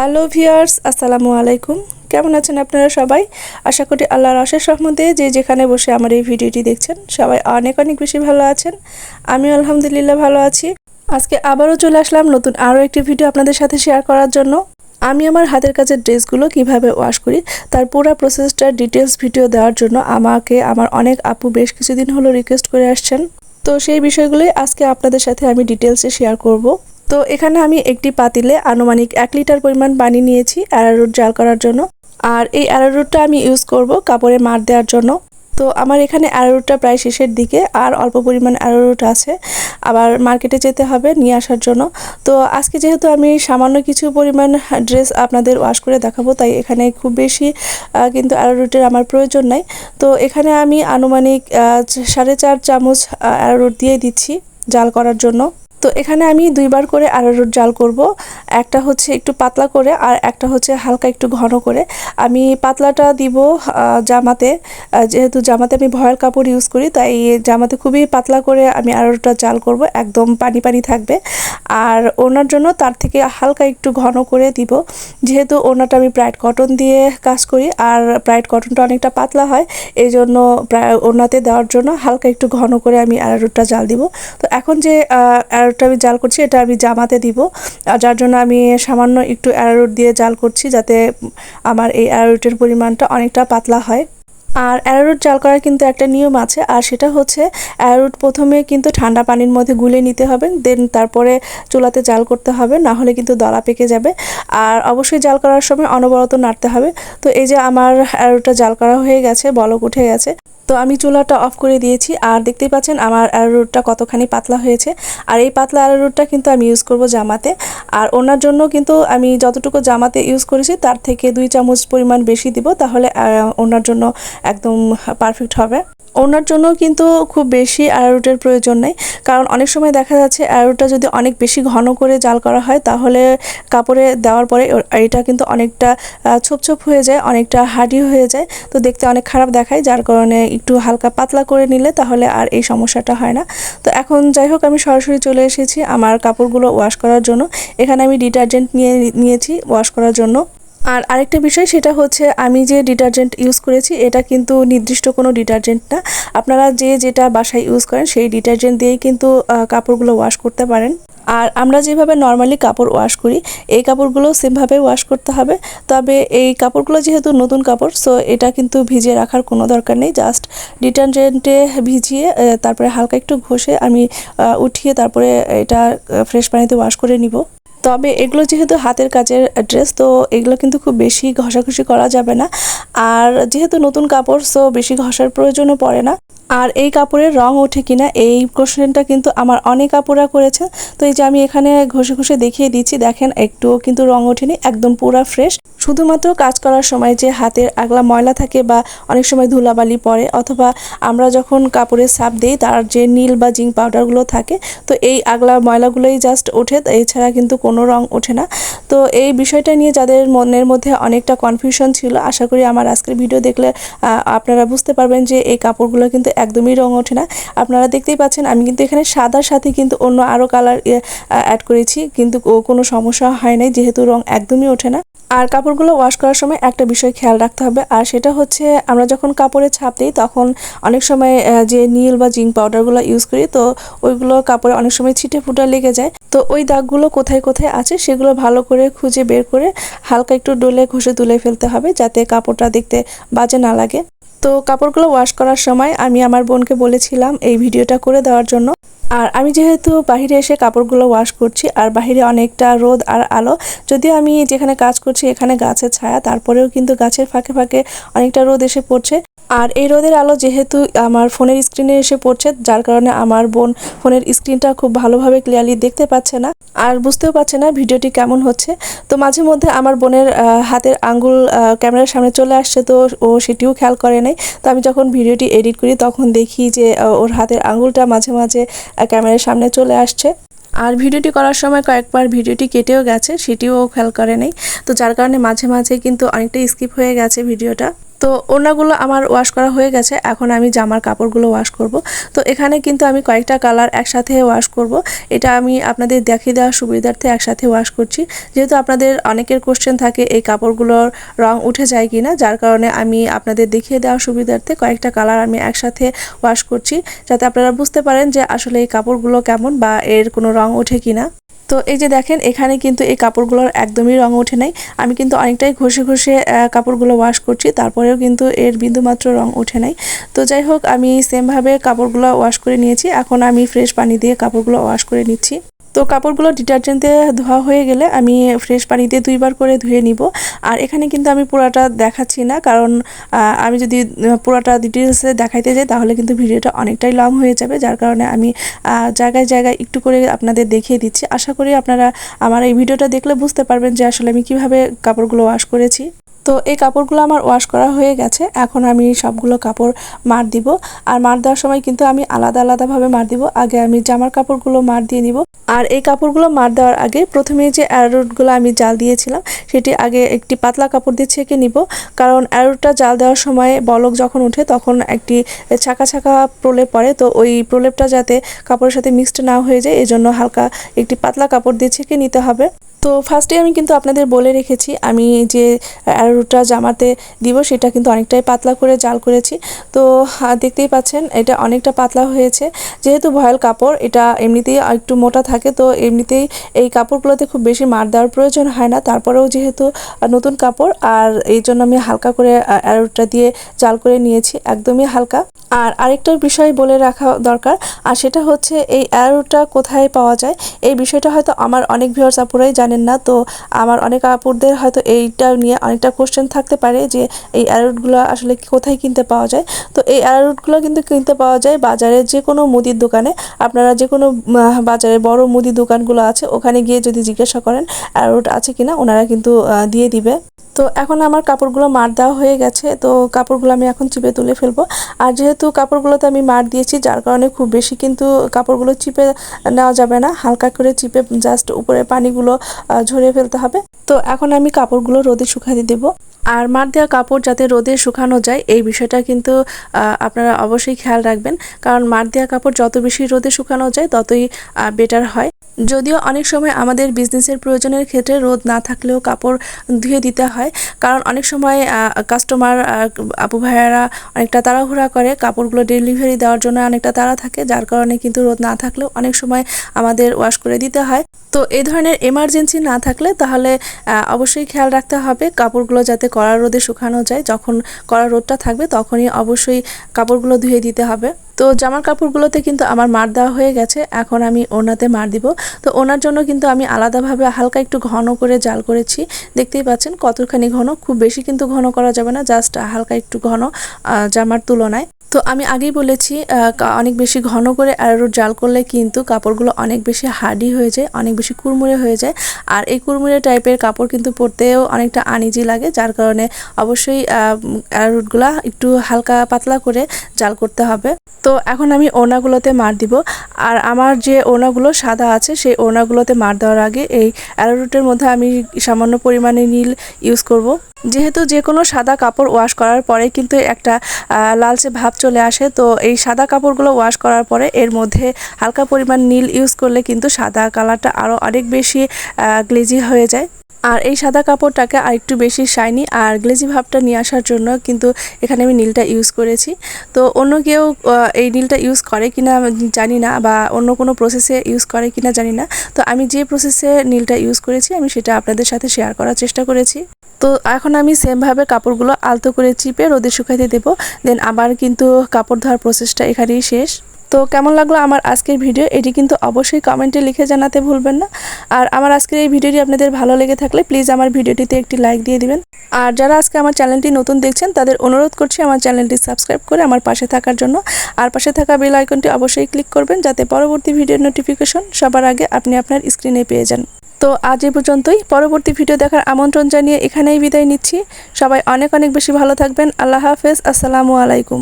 Hello viewers, আসসালামু আলাইকুম। কেমন আছেন আপনারা সবাই? আশা করি আল্লাহর অশেষ রহমতে যে যেখানে বসে আমার এই ভিডিওটি দেখছেন, সবাই অনেক অনেক বেশি ভালো আছেন। আমি আলহামদুলিল্লাহ ভালো আছি। আজকে আবারও চলে আসলাম নতুন আরও একটি ভিডিও আপনাদের সাথে শেয়ার করার জন্য। আমি আমার হাতের কাজের ড্রেসগুলো কীভাবে ওয়াশ করি, তার পুরো প্রসেসটার ডিটেলস ভিডিও দেওয়ার জন্য আমাকে আমার অনেক আপু বেশ কিছুদিন হলো রিকোয়েস্ট করে আসছেন। তো সেই বিষয়গুলোই আজকে আপনাদের সাথে আমি ডিটেলসে শেয়ার করব। তো এখানে আমি একটি পাতিলে আনুমানিক এক লিটার পরিমাণ পানি নিয়েছি অ্যারারুট জাল করার জন্য। আর এই অ্যারারুটটা আমি ইউজ করব কাপড়ে মার দেওয়ার জন্য। তো আমার এখানে অ্যারারুটটা প্রায় শেষের দিকে আর অল্প পরিমাণ অ্যারারুট আছে। আবার মার্কেটে যেতে হবে, নিয়ে আসার জন্য। তো আজকে যেহেতু আমি সামান্য কিছু পরিমাণ ড্রেস আপনাদের ওয়াশ করে দেখাবো, তাই এখানে খুব বেশি কিন্তু অ্যারারুটের আমার প্রয়োজন নাই। তো এখানে আমি আনুমানিক সাড়ে চার চামচ অ্যারারুট দিয়ে দিচ্ছি জাল করার জন্য। তো এখানে আমি দুইবার করে আরারুট জাল করব। একটা হচ্ছে একটু পাতলা করে আর একটা হচ্ছে হালকা একটু ঘন করে। আমি পাতলাটা দিব জামাতে। যেহেতু জামাতে আমি ভয়েল কাপড় ইউজ করি, তাই জামাতে খুবই পাতলা করে আমি আরারুটটা জাল করব। একদম পানি পানি থাকবে। আর ওনার জন্য তার থেকে হালকা একটু ঘন করে দিব। যেহেতু ওনাটা আমি ব্রাইট কটন দিয়ে কাজ করি, আর ব্রাইট কটনটা অনেকটা পাতলা হয় এই জন্য ওনাতে দেওয়ার জন্য হালকা একটু ঘন করে আমি আরারুটটা জাল দিব। তো এখন যে অ্যারোটটা আমি জাল করছি, এটা আমি জামাতে দিব। আর যার জন্য আমি সামান্য একটু অ্যারোট দিয়ে জাল করছি যাতে আমার এই অ্যারোটের পরিমাণটা অনেকটা পাতলা হয়। আর অ্যারোরুট জাল করার কিন্তু একটা নিয়ম আছে, আর সেটা হচ্ছে অ্যারোরুট প্রথমে কিন্তু ঠান্ডা পানির মধ্যে গুলে নিতে হবে দেন তারপরে চুলাতে জাল করতে হবে, না হলে কিন্তু দলা পেকে যাবে। আর অবশ্যই জাল করার সময় অনবরত নাড়তে হবে। তো এই যে আমার অ্যারোরুটটা জাল করা হয়ে গেছে, বলক উঠে গেছে তো আমি চুলাটা অফ করে দিয়েছি। আর দেখতেই পাচ্ছেন আমার অ্যারোরুটটা কতখানি পাতলা হয়েছে। আর এই পাতলা অ্যারোরুটটা কিন্তু আমি ইউজ করব জামাতে। আর ওনার জন্য কিন্তু আমি যতটুকু জামাতে ইউজ করেছি, তার থেকে দুই চামচ পরিমাণ বেশি দিব, তাহলে ওনার জন্য একদম পারফেক্ট হবে। ওনার জন্য কিন্তু খুব বেশি অ্যারোটের প্রয়োজন নেই। কারণ অনেক সময় দেখা যাচ্ছে অ্যারোটা যদি অনেক বেশি ঘন করে জাল করা হয়, তাহলে কাপড়ে দেওয়ার পরে এটা কিন্তু অনেকটা ছোপ ছোপ হয়ে যায়, অনেকটা হাডি হয়ে যায়। তো দেখতে অনেক খারাপ দেখায়, যার কারণে একটু হালকা পাতলা করে নিলে তাহলে আর এই সমস্যাটা হয় না। তো এখন যাই হোক, আমি সরাসরি চলে এসেছি আমার কাপড়গুলো ওয়াশ করার জন্য। এখানে আমি ডিটারজেন্ট নিয়ে নিয়েছি ওয়াশ করার জন্য। আর আরেকটা বিষয় সেটা হচ্ছে আমি যে ডিটারজেন্ট ইউজ করেছি, এটা কিন্তু নির্দিষ্ট কোনো ডিটারজেন্ট না। আপনারা যে যেটা বাসায় ইউজ করেন, সেই ডিটারজেন্ট দিয়েই কিন্তু কাপড়গুলো ওয়াশ করতে পারেন। আর আমরা যেভাবে নর্মালি কাপড় ওয়াশ করি, এই কাপড়গুলো সেমভাবে ওয়াশ করতে হবে। তবে এই কাপড়গুলো যেহেতু নতুন কাপড়, সো এটা কিন্তু ভিজিয়ে রাখার কোনো দরকার নেই। জাস্ট ডিটারজেন্টে ভিজিয়ে তারপরে হালকা একটু ঘষে আমি উঠিয়ে তারপরে এটা ফ্রেশ পানিতে ওয়াশ করে নিব। তবে এগুলো যেহেতু হাতের কাজের ড্রেস তো এগুলো কিন্তু খুব বেশি ঘষাঘষি করা যাবে না। আর যেহেতু নতুন কাপড় সো বেশি ঘষার প্রয়োজনও পড়ে না। আর এই কাপড়ের রং ওঠে কিনা, এই কোশ্চেনটা কিন্তু আমার অনেক কাপড়া করেছে তো এই যে আমি এখানে ঘষে ঘষে দেখিয়ে দিচ্ছি, দেখেন একটুও কিন্তু রং ওঠেনি, একদম পুরা ফ্রেশ শুধুমাত্র কাজ করার সময় যে হাতের আগলা ময়লা থাকে বা অনেক সময় ধুলাবালি পড়ে, অথবা আমরা যখন কাপড়ে সাপ দিই, তার যে নীল বা জিঙ্ক পাউডারগুলো থাকে, তো এই আগলা ময়লাগুলোই জাস্ট ওঠে। এছাড়া কিন্তু কোনো রং ওঠে না। তো এই বিষয়টা নিয়ে যাদের মনের মধ্যে অনেকটা কনফিউশন ছিল, আশা করি আমার আজকের ভিডিও দেখলে আপনারা বুঝতে পারবেন যে এই কাপড়গুলো কিন্তু একদমই রং ওঠে না। আপনারা দেখতেই পাচ্ছেন আমি কিন্তু এখানে সাদার সাথে কিন্তু অন্য আরও কালার অ্যাড করেছি, কিন্তু কোনো সমস্যা হয় নাই, যেহেতু রং একদমই ওঠে না। আর কাপড়গুলো ওয়াশ করার সময় একটা বিষয় খেয়াল রাখতে হবে, আর সেটা হচ্ছে আমরা যখন কাপড়ে ছাপ দিই, তখন অনেক সময় যে নীল বা জিঙ্ক পাউডারগুলো ইউজ করি, তো ওইগুলো কাপড়ে অনেক সময় ছিটে ফুটা লেগে যায়। তো ওই দাগগুলো কোথায় কোথায় আছে, সেগুলো ভালো করে খুঁজে বের করে হালকা একটু ডলে ঘষে তুলে ফেলতে হবে যাতে কাপড়টা দেখতে বাজে না লাগে। তো কাপড়গুলো ওয়াশ করার সময় আমি আমার বোনকে বলেছিলাম এই ভিডিওটা করে দেওয়ার জন্য। আর আমি যেহেতু বাইরে এসে কাপড়গুলো ওয়াশ করছি, আর বাইরে অনেকটা রোদ আর আলো, যদিও আমি যেখানে কাজ করছি এখানে গাছের ছায়া, তারপরেও কিন্তু গাছের ফাঁকে ফাঁকে অনেকটা রোদ এসে পড়ছে। আর এই রোদের আলো যেহেতু আমার ফোনের স্ক্রিনে এসে পড়ছে, যার কারণে আমার বোন ফোনের স্ক্রিনটা খুব ভালোভাবে ক্লিয়ারলি দেখতে পাচ্ছে না আর বুঝতেও পারছে না ভিডিওটি কেমন হচ্ছে। তো মাঝে মধ্যে আমার বোনের হাতের আঙ্গুল ক্যামেরার সামনে চলে আসছে, তো ও সেটিও খেয়াল করে নাই তো আমি যখন ভিডিওটি এডিট করি, তখন দেখি যে ওর হাতের আঙুলটা মাঝে মাঝে ক্যামেরার সামনে চলে আসছে। আর ভিডিওটি করার সময় কয়েকবার ভিডিওটি কেটেও গেছে, সেটিও খেয়াল করে নেই। তো যার কারণে মাঝে মাঝে কিন্তু অনেকটা স্কিপ হয়ে গেছে ভিডিওটা। তো ওনাগুলো আমার ওয়াশ করা হয়ে গেছে, এখন আমি জামার কাপড়গুলো ওয়াশ করব। তো এখানে কিন্তু আমি কয়েকটা কালার একসাথে ওয়াশ করব। এটা আমি আপনাদের দেখিয়ে দেওয়ার সুবিধার্থে একসাথে ওয়াশ করছি। যেহেতু আপনাদের অনেকের কোশ্চেন থাকে এই কাপড়গুলোর রং উঠে যায় কি না যার কারণে আমি আপনাদের দেখিয়ে দেওয়ার সুবিধার্থে কয়েকটা কালার আমি একসাথে ওয়াশ করছি। যাতে আপনারা বুঝতে পারেন যে আসলে এই কাপড়গুলো কেমন বা এর কোনো রং ওঠে কি না তো এই যে দেখেন, এখানে কিন্তু এই কাপড়গুলোর একদমই রং ওঠে নাই। আমি কিন্তু অনেকটাই ঘষে ঘষে কাপড়গুলো ওয়াশ করছি, তারপরেও কিন্তু এর বিন্দুমাত্র রং ওঠে নাই। তো যাই হোক, আমি সেমভাবে কাপড়গুলো ওয়াশ করে নিয়েছি। এখন আমি ফ্রেশ পানি দিয়ে কাপড়গুলো ওয়াশ করে নিচ্ছি। তো কাপড়গুলো ডিটারজেন্ট দিয়ে ধোয়া হয়ে গেলে আমি ফ্রেশ পানি দিয়ে দুইবার করে ধুয়ে নিব। আর এখানে কিন্তু আমি পুরাটা দেখাচ্ছি না, কারণ আমি যদি পুরাটা ডিটেলসে দেখাইতে যাই তাহলে কিন্তু ভিডিওটা অনেকটাই লং হয়ে যাবে, যার কারণে আমি জায়গায় জায়গায় একটু করে আপনাদের দেখিয়ে দিচ্ছি। আশা করি আপনারা আমার এই ভিডিওটা দেখলে বুঝতে পারবেন যে আসলে আমি কীভাবে কাপড়গুলো ওয়াশ করেছি। তো এই কাপড়গুলো আমার ওয়াশ করা হয়ে গেছে। এখন আমি সবগুলো কাপড় মার দিব। আর মার দেওয়ার সময় কিন্তু আমি আলাদা আলাদাভাবে মার দিব। আগে আমি জামার কাপড়গুলো মার দিয়ে নিব। আর এই কাপড়গুলো মার দেওয়ার আগে প্রথমে যে অ্যারোটগুলো আমি জাল দিয়েছিলাম, সেটি আগে একটি পাতলা কাপড় দিয়ে ছেঁকে নিব। কারণ অ্যারোটটা জাল দেওয়ার সময় বলক যখন ওঠে, তখন একটি ছাকা ছাকা প্রলেপ পড়ে। তো ওই প্রলেপটা যাতে কাপড়ের সাথে মিক্সড না হয়ে যায়, এজন্য হালকা একটি পাতলা কাপড় দিয়ে ছেঁকে নিতে হবে। তো ফার্স্টে আমি কিন্তু আপনাদের বলে রেখেছি, আমি যে অ্যারোটা জামাতে দিব সেটা কিন্তু অনেকটাই পাতলা করে জাল করেছি। তো দেখতেই পাচ্ছেন এটা অনেকটা পাতলা হয়েছে। যেহেতু ভয়েল কাপড়, এটা এমনিতেই একটু মোটা থাকে, তো এমনিতেই এই কাপড়গুলোতে খুব বেশি মার দেওয়ার প্রয়োজন হয় না। তারপরেও যেহেতু নতুন কাপড়, আর এই জন্য আমি হালকা করে অ্যারোটা দিয়ে জাল করে নিয়েছি, একদমই হালকা। আর আরেকটা বিষয় বলে রাখা দরকার, আর সেটা হচ্ছে এই অ্যারোটা কোথায় পাওয়া যায়? এই বিষয়টা হয়তো আমার অনেক ভিউয়ার্স আপুরাই জানেন না। তো আমার অনেক আপুরদের হয়তো এইটা নিয়ে অনেকটা কোশ্চেন থাকতে পারে যে এই অ্যারোটগুলো আসলে কোথায় কিনতে পাওয়া যায়। তো এই অ্যারোটগুলো কিন্তু কিনতে পাওয়া যায় বাজারে যে কোনো মুদির দোকানে। আপনারা যে কোনো বাজারে বড় মুদি দোকানগুলো আছে, ওখানে গিয়ে যদি জিজ্ঞাসা করেন অ্যারোট আছে কিনা, ওনারা কিন্তু দিয়ে দিবে। তো এখন আমার কাপড়গুলো মার দেওয়া হয়ে গেছে, তো কাপড়গুলো আমি এখন চিপে তুলে ফেলব। আর যেহেতু কাপড়গুলোতে আমি মার দিয়েছি, যার কারণে খুব বেশি কিন্তু কাপড়গুলো চিপে নেওয়া যাবে না, হালকা করে চিপে জাস্ট উপরে পানিগুলো ঝরিয়ে ফেলতে হবে। তো এখন আমি কাপড়গুলো রোদে শুকাতে দেবো। আর মার দেওয়া কাপড় যাতে রোদে শুকানো যায়, এই বিষয়টা কিন্তু আপনারা অবশ্যই খেয়াল রাখবেন। কারণ মার দেওয়া কাপড় যত বেশি রোদে শুকানো যায়, ততই বেটার হয়। যদিও অনেক সময় আমাদের বিজনেসের প্রয়োজনের ক্ষেত্রে রোদ না থাকলেও কাপড় ধুয়ে দিতে হয়। কারণ অনেক সময় কাস্টমার আপু ভাইয়ারা অনেকটা তাড়াহুড়া করে, কাপড়গুলো ডেলিভারি দেওয়ার জন্য অনেকটা তাড়া থাকে, যার কারণে কিন্তু রোদ না থাকলেও অনেক সময় আমাদের ওয়াশ করে দিতে হয়। তো এই ধরনের এমার্জেন্সি না থাকলে তাহলে অবশ্যই খেয়াল রাখতে হবে কাপড়গুলো যাতে কড়া রোদে শুকানো যায়। যখন কড়া রোদটা থাকবে তখনই অবশ্যই কাপড়গুলো ধুয়ে দিতে হবে। তো জামার কাপড়গুলোতে কিন্তু আমার মার দেওয়া হয়ে গেছে, এখন আমি ওনাতে মার দিব। তো ওনার জন্য কিন্তু আমি আলাদাভাবে হালকা একটু ঘন করে জাল করেছি। দেখতেই পাচ্ছেন কতখানি ঘন, খুব বেশি কিন্তু ঘন করা যাবে না, জাস্ট হালকা একটু ঘন জামার তুলনায়। তো আমি আগেই বলেছি অনেক বেশি ঘন করে অ্যারোট জাল করলে কিন্তু কাপড়গুলো অনেক বেশি হার্ডি হয়ে যায়, অনেক বেশি কুড়মুড়ে হয়ে যায়। আর এই কুড়মুড়ে টাইপের কাপড় কিন্তু পরতেও অনেকটা আনিজি লাগে, যার কারণে অবশ্যই অ্যারোটগুলা একটু হালকা পাতলা করে জাল করতে হবে। তো এখন আমি ওনাগুলোতে মার দিব। আর আমার যে ওনাগুলো সাদা আছে, সেই ওনাগুলোতে মার দেওয়ার আগে এই অ্যারোরুটের মধ্যে আমি সামান্য পরিমাণে নীল ইউজ করব। যেহেতু যে কোনো সাদা কাপড় ওয়াশ করার পরে কিন্তু একটা লালচে ভাব চলে আসে। তো এই সাদা কাপড়গুলো ওয়াশ করার পরে এর মধ্যে হালকা পরিমাণ নীল ইউজ করলে কিন্তু সাদা কালারটা আরও অনেক বেশি গ্লেজি হয়ে যায়। আর এই সাদা কাপড়টাকে আরেকটু বেশি শাইনি আর গ্লেজি ভাবটা নিয়ে আসার জন্য কিন্তু এখানে আমি নীলটা ইউজ করেছি। তো অন্য কেউ এই নীলটা ইউজ করে কিনা জানি না বা অন্য কোনো প্রসেসে ইউজ করে কিনা জানি না। তো আমি যে প্রসেসে নীলটা ইউজ করেছি আমি সেটা আপনাদের সাথে শেয়ার করার চেষ্টা করেছি। তো এখন আমি সেমভাবে কাপড়গুলো আলতো করে চিপে রোদে শুকাইতে দেবো দেন আবার কিন্তু কাপড় ধোয়ার প্রসেসটা এখানেই শেষ। তো কেমন লাগল আমার আজকের ভিডিও এটি কিন্তু অবশ্যই কমেন্টে লিখে জানাতে ভুলবেন না। আর আমার আজকের এই ভিডিওটি আপনাদের ভালো লেগে থাকলে প্লিজ আমার ভিডিওটিতে একটি লাইক দিয়ে দিবেন। আর যারা আজকে আমার চ্যানেলটি নতুন দেখছেন, তাদের অনুরোধ করছি আমার চ্যানেলটি সাবস্ক্রাইব করে আমার পাশে থাকার জন্য। আর পাশে থাকা বেল আইকনটি অবশ্যই ক্লিক করবেন, যাতে পরবর্তী ভিডিওর নোটিফিকেশন সবার আগে আপনি আপনার স্ক্রিনে পেয়ে যান। তো আজ এ পর্যন্তই। পরবর্তী ভিডিও দেখার আমন্ত্রণ জানিয়ে এখানেই বিদায় নিচ্ছি। সবাই অনেক অনেক বেশি ভালো থাকবেন। আল্লাহ হাফেজ। আসসালামু আলাইকুম।